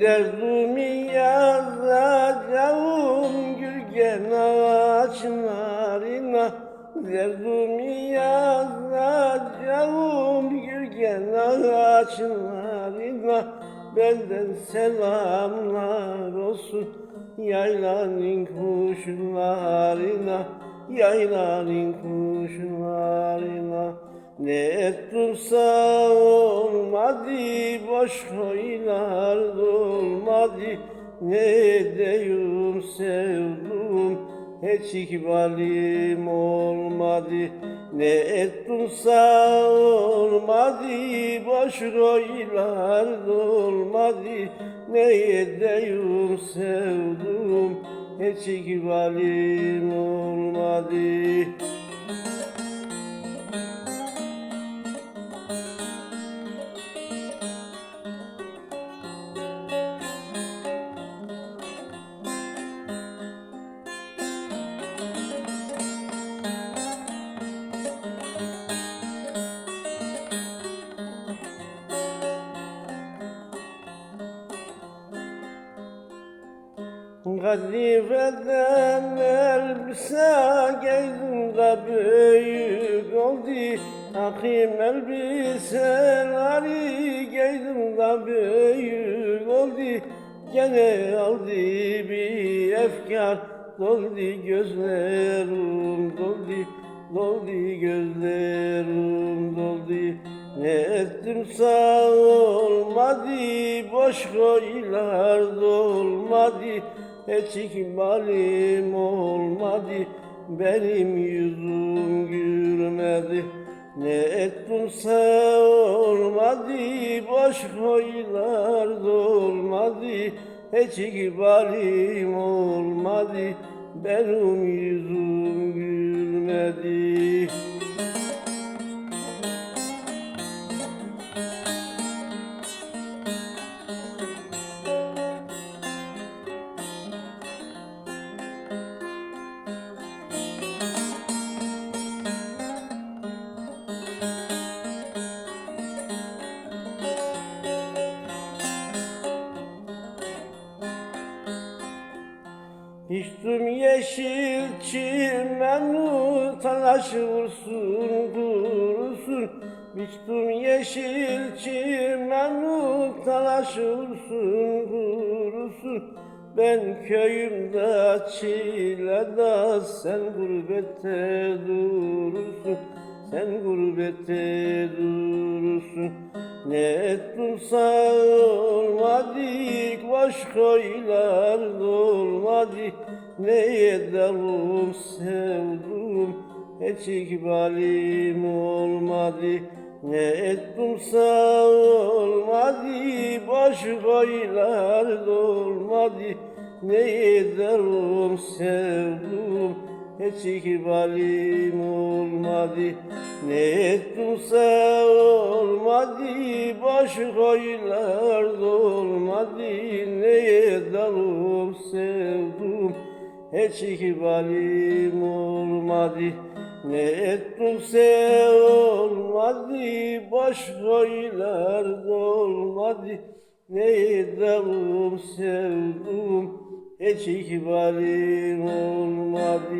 derdimi yazacağım Gürgen ağaçlarına. Derdimi yazacağım Gürgen ağaçlarına. Benden selamlar olsun Yaylanın kuşlarına Yaylanın kuşlarına. Ne ettimsa olmadı Boş koylar dolmadı Ne edeyim sevdum hiç ikbalim olmadı. Ne ettimsa olmadı Boş koylar dolmadı Ne edeyim sevdum Hiç ikbalim olmadı Kadifeden elbise giydim de büyük oldu. Hakim elbiseleri giydim de büyük oldu. Gene aldı bir efkar doldu gözlerim doldu Doldu gözlerim doldu. Ne ettim sağ olmadı Boş koylar dolmadı Hiç ikbalim olmadı. Benim yüzüm gülmedi. Ne ettim sağ olmadı. Boş koylar dolmadı. Hiç ikbalim olmadı. Benim yüzüm gülmedi İçtim yeşil çimenu talaş vursun kurusun. İçtim yeşil çimenu talaş vursun kurusun. Ben köyümde çilede sen gurbette durursun Sen gurbette durursun. Ne ettim sağ olmadık Boş koylar dolmadı Ne ederim sevdum Hiç ikbalim olmadı. Ne ettim sağ olmadı Boş koylar dolmadı Ne ederim sevdum hiç ikbalim olmadı Ne ettimse olmadı Boş koylar dolmadı Ne ederim sevdum? Hiç ikbalim olmadı Ne ettimse olmadı Boş koylar dolmadı Ne ederim sevdum hiç ikbalim olmadı